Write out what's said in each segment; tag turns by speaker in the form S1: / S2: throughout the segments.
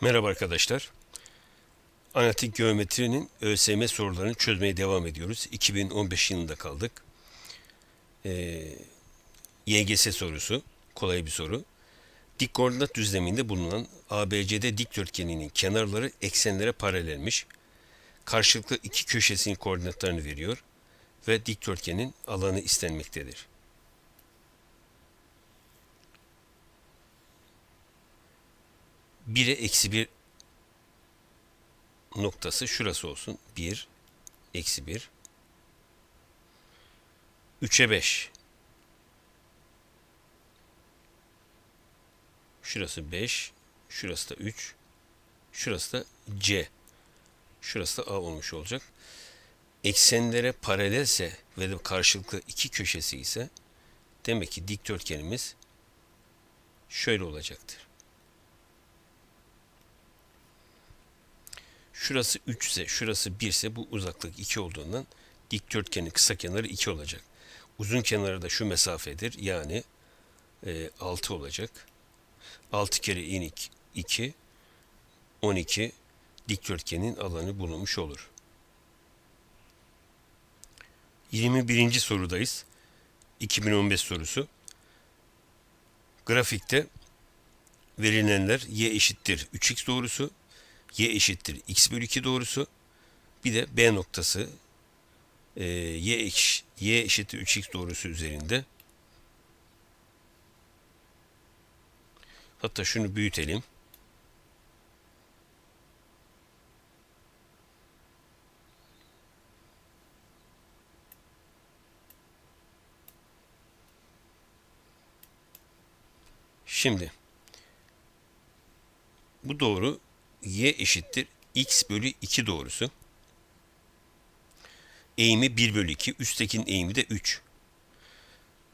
S1: Merhaba arkadaşlar. Analitik geometrinin ÖSYM sorularını çözmeye devam ediyoruz. 2015 yılında kaldık. Ee, YGS sorusu. Kolay bir soru. Dik koordinat düzleminde bulunan ABCD dikdörtgeninin kenarları eksenlere paralelmiş. Karşılıklı iki köşesinin koordinatlarını veriyor ve dikdörtgenin alanı istenmektedir. 1'e eksi 1 noktası şurası olsun. 1, eksi 1. 3'e 5. Şurası 5. Şurası da 3. Şurası da C. Şurası da A olmuş olacak. Eksenlere paralelse ve de karşılıklı iki köşesi ise demek ki dikdörtgenimiz şöyle olacaktır. Şurası 3 ise şurası 1 ise bu uzaklık 2 olduğundan dikdörtgenin kısa kenarı 2 olacak. Uzun kenarı da şu mesafedir. Yani e, 6 olacak. 6 kere inik 2 12 dikdörtgenin alanı bulunmuş olur. 21. sorudayız. 2015 sorusu. Grafikte verilenler y eşittir 3x doğrusu y eşittir x bölü 2 doğrusu. Bir de b noktası e, y, eş, y eşittir 3x doğrusu üzerinde. Hatta şunu büyütelim. Şimdi bu doğru y eşittir x bölü 2 doğrusu. Eğimi 1 bölü 2, üsttekinin eğimi de 3.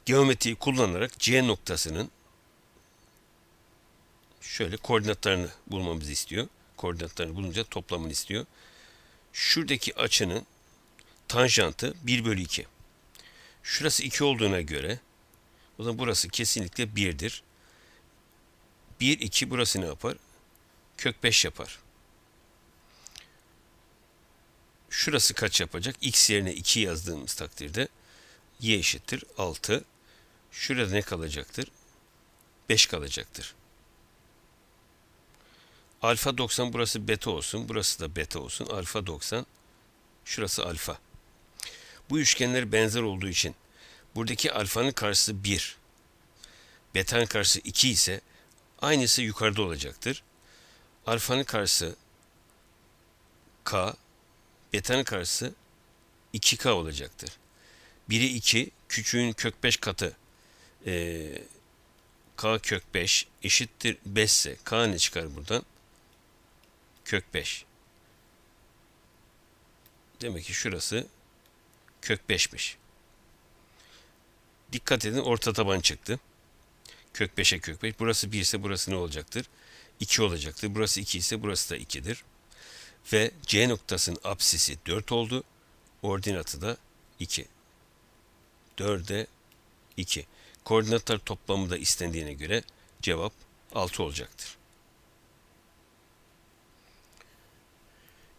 S1: Geometriyi kullanarak C noktasının şöyle koordinatlarını bulmamızı istiyor. Koordinatlarını bulunca toplamını istiyor. Şuradaki açının tanjantı 1 bölü 2. Şurası 2 olduğuna göre o zaman burası kesinlikle 1'dir. 1, 2 burası ne yapar? Kök 5 yapar. Şurası kaç yapacak? X yerine 2 yazdığımız takdirde y eşittir 6. Şurada ne kalacaktır? 5 kalacaktır. Alfa 90 burası beta olsun. Burası da beta olsun. Alfa 90. Şurası alfa. Bu üçgenler benzer olduğu için buradaki alfanın karşısı 1. Beta'nın karşısı 2 ise aynısı yukarıda olacaktır. Alfanın karşısı k, beta'nın karşısı 2k olacaktır. 1'i 2, küçüğün kök 5 katı e, k kök 5 eşittir 5 ise k ne çıkar buradan? Kök 5. Demek ki şurası kök 5'miş. Dikkat edin orta taban çıktı. Kök 5'e kök 5. Burası 1 ise burası ne olacaktır? 2 olacaktır. Burası 2 ise burası da 2'dir. Ve C noktasının apsisi 4 oldu. Ordinatı da 2. 4'e 2. Koordinatlar toplamı da istendiğine göre cevap 6 olacaktır.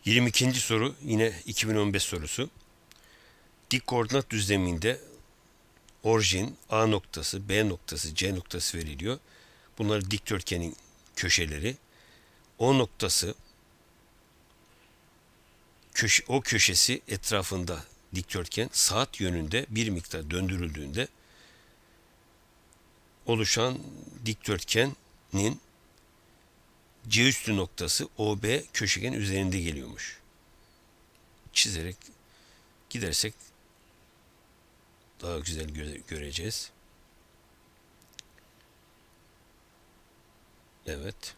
S1: 22. soru yine 2015 sorusu. Dik koordinat düzleminde orijin A noktası, B noktası, C noktası veriliyor. Bunlar dikdörtgenin köşeleri. O noktası köşe, o köşesi etrafında dikdörtgen saat yönünde bir miktar döndürüldüğünde oluşan dikdörtgenin C üstü noktası OB köşegen üzerinde geliyormuş. Çizerek gidersek daha güzel göre göreceğiz. Evet.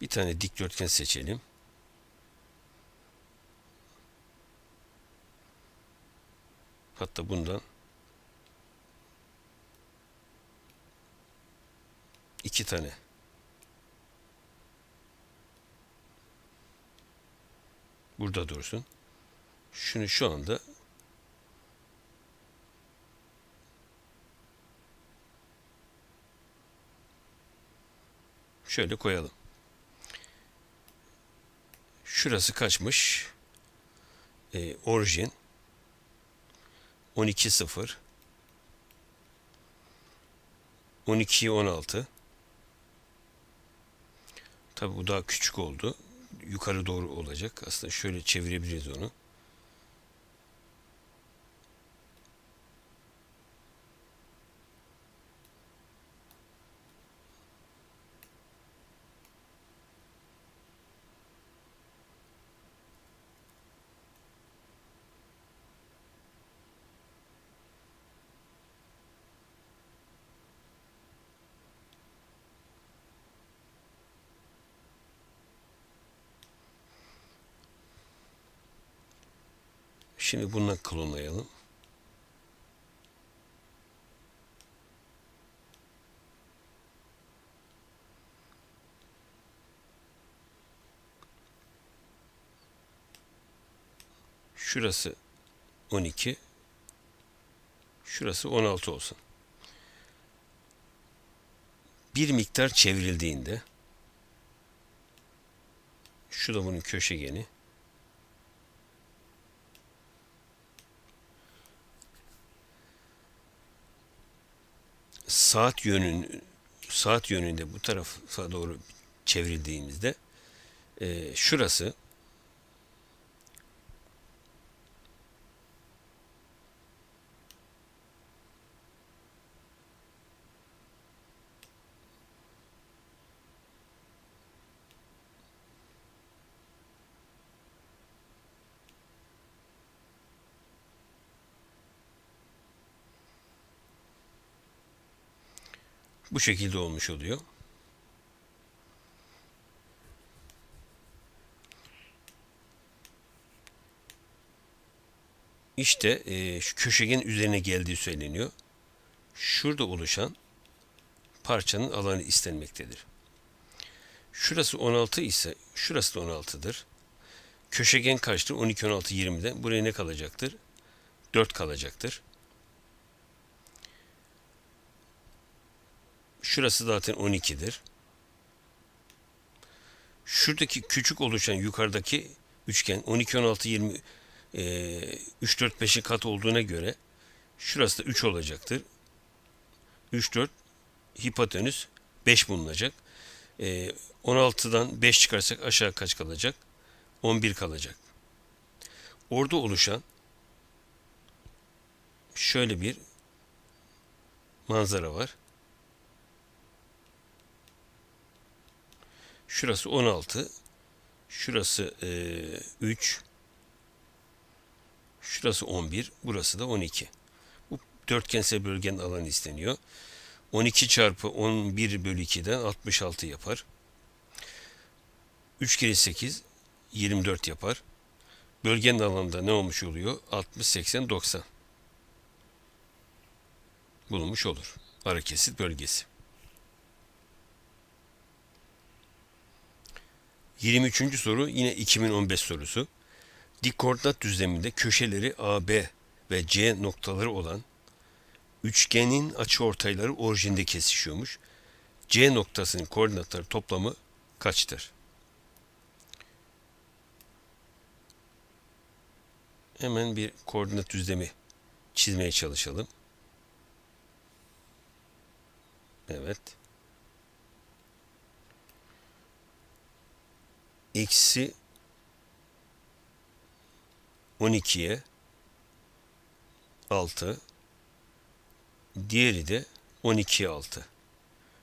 S1: Bir tane dikdörtgen seçelim. Hatta bundan iki tane burada dursun. Şunu şu anda Şöyle koyalım. Şurası kaçmış? Ee, orijin 12 0 12 16 Tabi bu daha küçük oldu. Yukarı doğru olacak. Aslında şöyle çevirebiliriz onu. Şimdi bundan klonlayalım. Şurası 12. Şurası 16 olsun. Bir miktar çevrildiğinde şu da bunun köşegeni. Saat yönün saat yönünde bu tarafa doğru çevrildiğimizde e, şurası bu şekilde olmuş oluyor. İşte e, şu köşegenin üzerine geldiği söyleniyor. Şurada oluşan parçanın alanı istenmektedir. Şurası 16 ise şurası da 16'dır. Köşegen kaçtır? 12, 16, 20'den. Buraya ne kalacaktır? 4 kalacaktır. Şurası zaten 12'dir. Şuradaki küçük oluşan yukarıdaki üçgen 12, 16, 20 e, 3, 4, 5'in kat olduğuna göre şurası da 3 olacaktır. 3, 4 hipotenüs 5 bulunacak. E, 16'dan 5 çıkarsak aşağı kaç kalacak? 11 kalacak. Orada oluşan şöyle bir manzara var. Şurası 16. Şurası e, 3. Şurası 11. Burası da 12. Bu dörtgensel bölgenin alanı isteniyor. 12 çarpı 11 bölü 2'den 66 yapar. 3 kere 8 24 yapar. Bölgenin alanında ne olmuş oluyor? 60, 80, 90 bulunmuş olur. Ara kesit bölgesi. 23. soru yine 2015 sorusu. Dik koordinat düzleminde köşeleri AB ve C noktaları olan üçgenin açıortayları orijinde kesişiyormuş. C noktasının koordinatları toplamı kaçtır? Hemen bir koordinat düzlemi çizmeye çalışalım. Evet. Eksi 12'ye 6 diğeri de 12'ye 6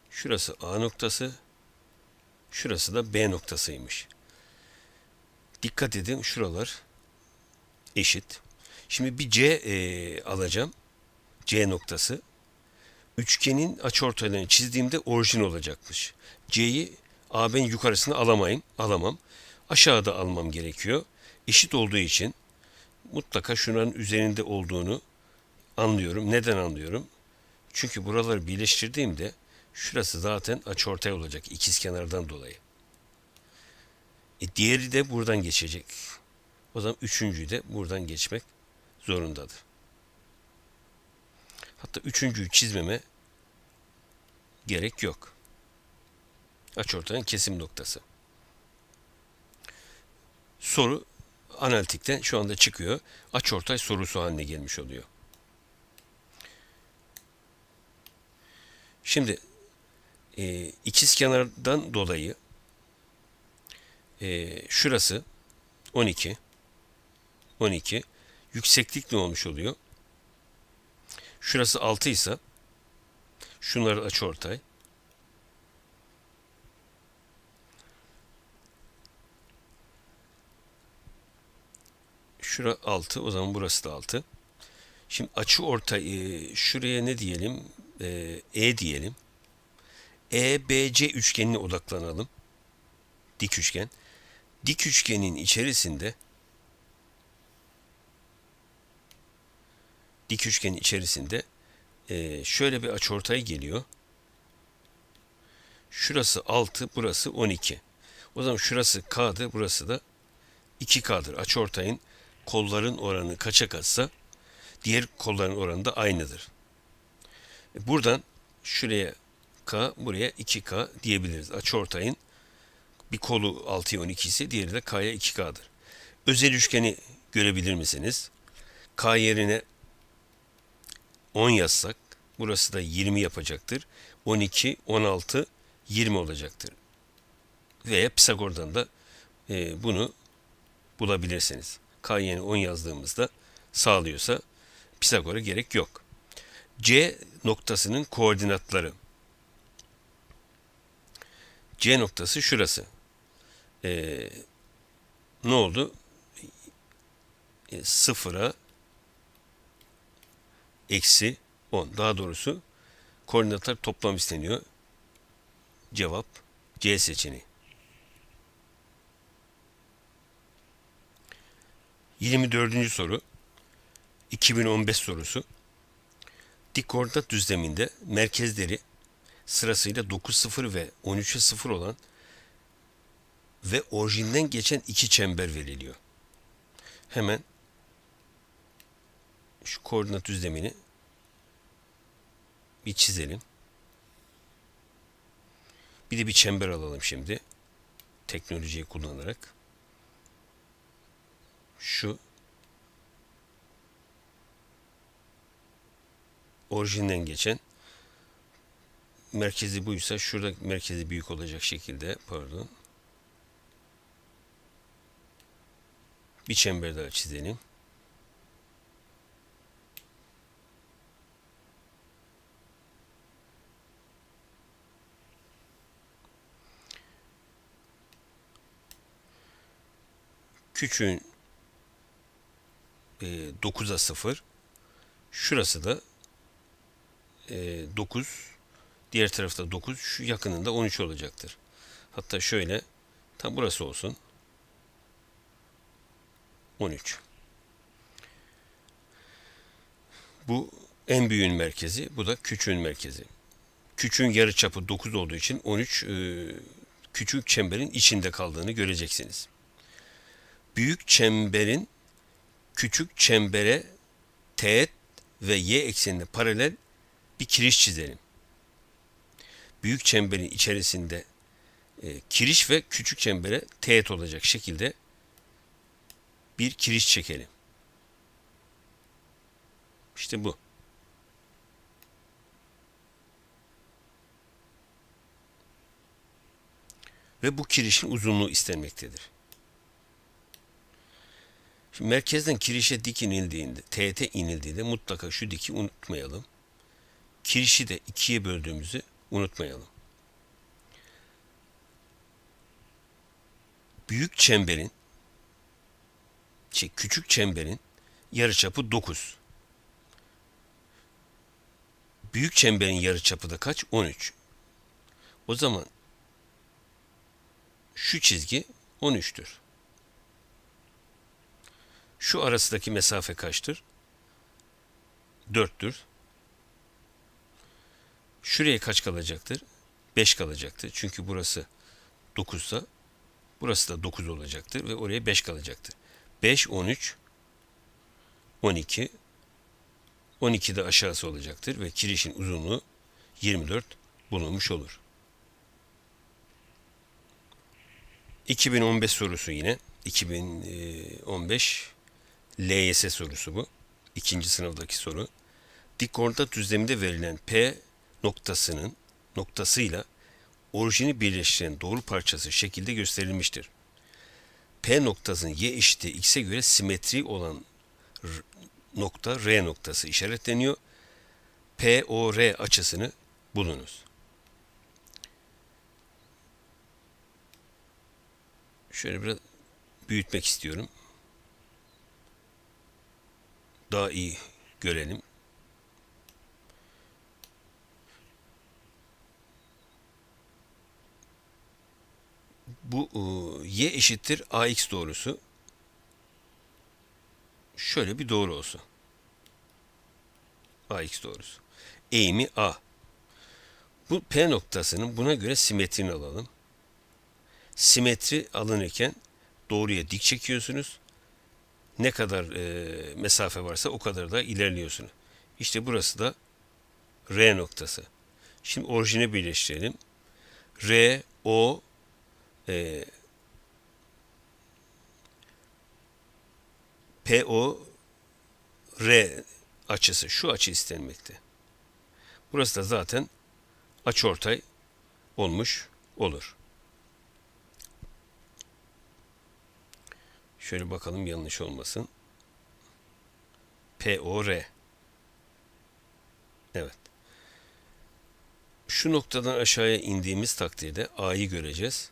S1: şurası A noktası şurası da B noktasıymış. Dikkat edin şuralar eşit. Şimdi bir C e, alacağım. C noktası. Üçgenin açıortaylarını çizdiğimde orijin olacakmış. C'yi AB'nin yukarısını alamayın, alamam. Aşağıda almam gerekiyor. Eşit olduğu için mutlaka şunların üzerinde olduğunu anlıyorum. Neden anlıyorum? Çünkü buraları birleştirdiğimde şurası zaten açıortay olacak ikiz kenardan dolayı. E diğeri de buradan geçecek. O zaman üçüncüyü de buradan geçmek zorundadır. Hatta üçüncüyü çizmeme gerek yok. Açıortayın kesim noktası. Soru analitikten şu anda çıkıyor. Açıortay sorusu haline gelmiş oluyor. Şimdi e, ikiz kenardan dolayı e, şurası 12 12 yükseklik ne olmuş oluyor? Şurası 6 ise şunları açıortay Şura 6. O zaman burası da 6. Şimdi açı orta e, şuraya ne diyelim? E, e diyelim. EBC üçgenine odaklanalım. Dik üçgen. Dik üçgenin içerisinde dik üçgenin içerisinde e, şöyle bir açıortay geliyor. Şurası 6, burası 12. O zaman şurası K'dır, burası da 2K'dır. Açıortayın kolların oranı kaça katsa diğer kolların oranı da aynıdır. E, buradan şuraya K, buraya 2K diyebiliriz. Açıortayın bir kolu 6'ya 12 ise diğeri de K'ya 2K'dır. Özel üçgeni görebilir misiniz? K yerine 10 yazsak burası da 20 yapacaktır. 12, 16, 20 olacaktır. Veya Pisagor'dan da e, bunu bulabilirsiniz. K yerine 10 yazdığımızda sağlıyorsa Pisagor'a gerek yok. C noktasının koordinatları. C noktası şurası. Ee, ne oldu? E, sıfıra eksi 10. Daha doğrusu koordinatlar toplam isteniyor. Cevap C seçeneği. 24. soru 2015 sorusu. Dik koordinat düzleminde merkezleri sırasıyla 9 0 ve 13'e 0 olan ve orijinden geçen iki çember veriliyor. Hemen şu koordinat düzlemini bir çizelim. Bir de bir çember alalım şimdi. Teknolojiyi kullanarak. Şu orijinden geçen merkezi buysa şurada merkezi büyük olacak şekilde pardon bir çember daha çizelim. Küçüğün e, 9'a 0 şurası da e, 9 diğer tarafta 9 şu yakınında 13 olacaktır. Hatta şöyle tam burası olsun. 13. Bu en büyüğün merkezi, bu da küçüğün merkezi. Küçüğün yarı çapı 9 olduğu için 13 e, küçük çemberin içinde kaldığını göreceksiniz. Büyük çemberin küçük çembere teğet ve y eksenine paralel bir kiriş çizelim. Büyük çemberin içerisinde e, kiriş ve küçük çembere teğet olacak şekilde bir kiriş çekelim. İşte bu. Ve bu kirişin uzunluğu istenmektedir. Şimdi merkezden kirişe dik inildiğinde, TT inildiğinde mutlaka şu diki unutmayalım. Kirişi de ikiye böldüğümüzü unutmayalım. Büyük çemberin şey, küçük çemberin yarıçapı 9. Büyük çemberin yarıçapı da kaç? 13. O zaman şu çizgi 13'tür. Şu arasındaki mesafe kaçtır? 4'tür. Şuraya kaç kalacaktır? 5 kalacaktır. Çünkü burası 9 ise burası da 9 olacaktır ve oraya 5 kalacaktır. 5, 13, 12, 12 de aşağısı olacaktır ve kirişin uzunluğu 24 bulunmuş olur. 2015 sorusu yine. 2015 LYS sorusu bu. İkinci sınıftaki soru. Dik koordinat düzleminde verilen P noktasının noktasıyla orijini birleştiren doğru parçası şekilde gösterilmiştir. P noktasının y eşittir x'e göre simetri olan r- nokta R noktası işaretleniyor. POR açısını bulunuz. Şöyle biraz büyütmek istiyorum. Daha iyi görelim. Bu e, y eşittir ax doğrusu. Şöyle bir doğru olsun. ax doğrusu. Eğimi a. Bu p noktasının buna göre simetrini alalım. Simetri alınırken doğruya dik çekiyorsunuz. Ne kadar e, mesafe varsa o kadar da ilerliyorsunuz. İşte burası da R noktası. Şimdi orijine birleştirelim. R, O, e, PO, R açısı. Şu açı istenmekte. Burası da zaten açıortay olmuş olur. Şöyle bakalım yanlış olmasın. POR. Evet. Şu noktadan aşağıya indiğimiz takdirde A'yı göreceğiz.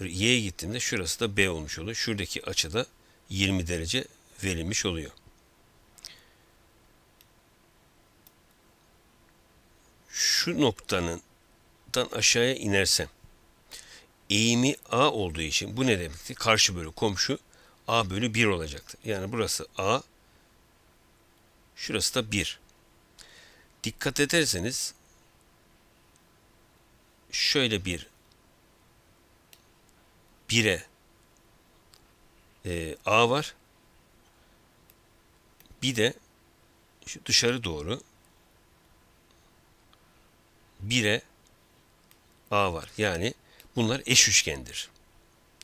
S1: Y'ye gittiğimde şurası da B olmuş oluyor. Şuradaki açıda 20 derece verilmiş oluyor. Şu noktanın aşağıya inersem eğimi A olduğu için bu ne demekti? Karşı bölü komşu A bölü 1 olacaktır. Yani burası A, şurası da 1. Dikkat ederseniz şöyle bir 1'e e, A var. Bir de şu dışarı doğru 1'e A var. Yani bunlar eş üçgendir.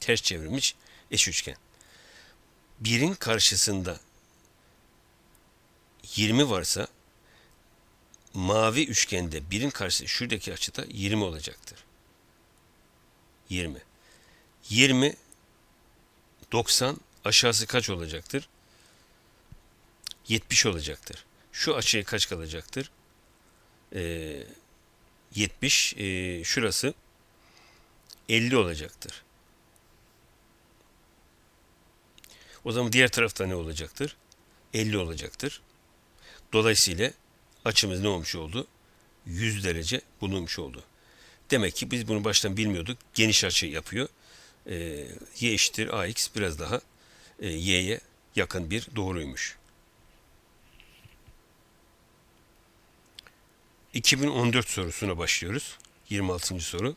S1: Ters çevrilmiş eş üçgen. Birin karşısında 20 varsa mavi üçgende birin karşısı şuradaki açıda 20 olacaktır. 20. 20 90 aşağısı kaç olacaktır? 70 olacaktır. Şu açıya kaç kalacaktır? Ee, 70 e, şurası 50 olacaktır. O zaman diğer tarafta ne olacaktır? 50 olacaktır. Dolayısıyla açımız ne olmuş oldu? 100 derece bulunmuş oldu. Demek ki biz bunu baştan bilmiyorduk. Geniş açı yapıyor. Ee, y eşittir ax biraz daha e, y'ye yakın bir doğruymuş. 2014 sorusuna başlıyoruz. 26. soru.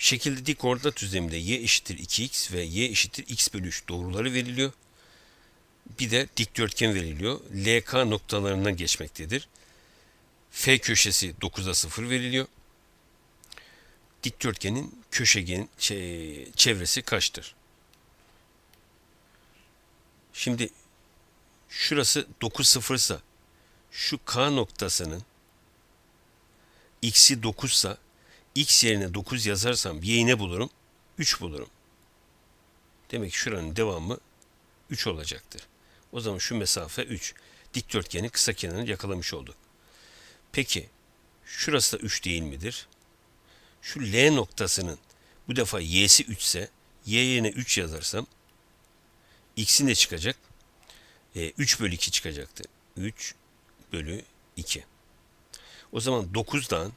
S1: Şekilde dik koordinat düzleminde y eşittir 2x ve y eşittir x bölü 3 doğruları veriliyor. Bir de dikdörtgen veriliyor. LK noktalarından geçmektedir. F köşesi 9'a 0 veriliyor. Dikdörtgenin köşegenin şey, çevresi kaçtır? Şimdi şurası 9 sıfırsa şu K noktasının x'i 9 sa x yerine 9 yazarsam y'yi ne bulurum? 3 bulurum. Demek ki şuranın devamı 3 olacaktır. O zaman şu mesafe 3. Dikdörtgenin kısa kenarını yakalamış olduk. Peki şurası da 3 değil midir? Şu L noktasının bu defa y'si 3 ise y yerine 3 yazarsam x'in de çıkacak? E, 3 bölü 2 çıkacaktı. 3 bölü 2. O zaman 9'dan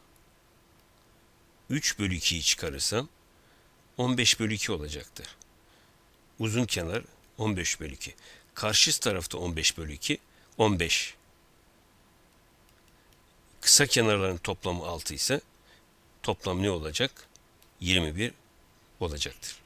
S1: 3 bölü 2'yi çıkarırsam 15 bölü 2 olacaktır. Uzun kenar 15 bölü 2. Karşı tarafta 15 bölü 2, 15. Kısa kenarların toplamı 6 ise toplam ne olacak? 21 olacaktır.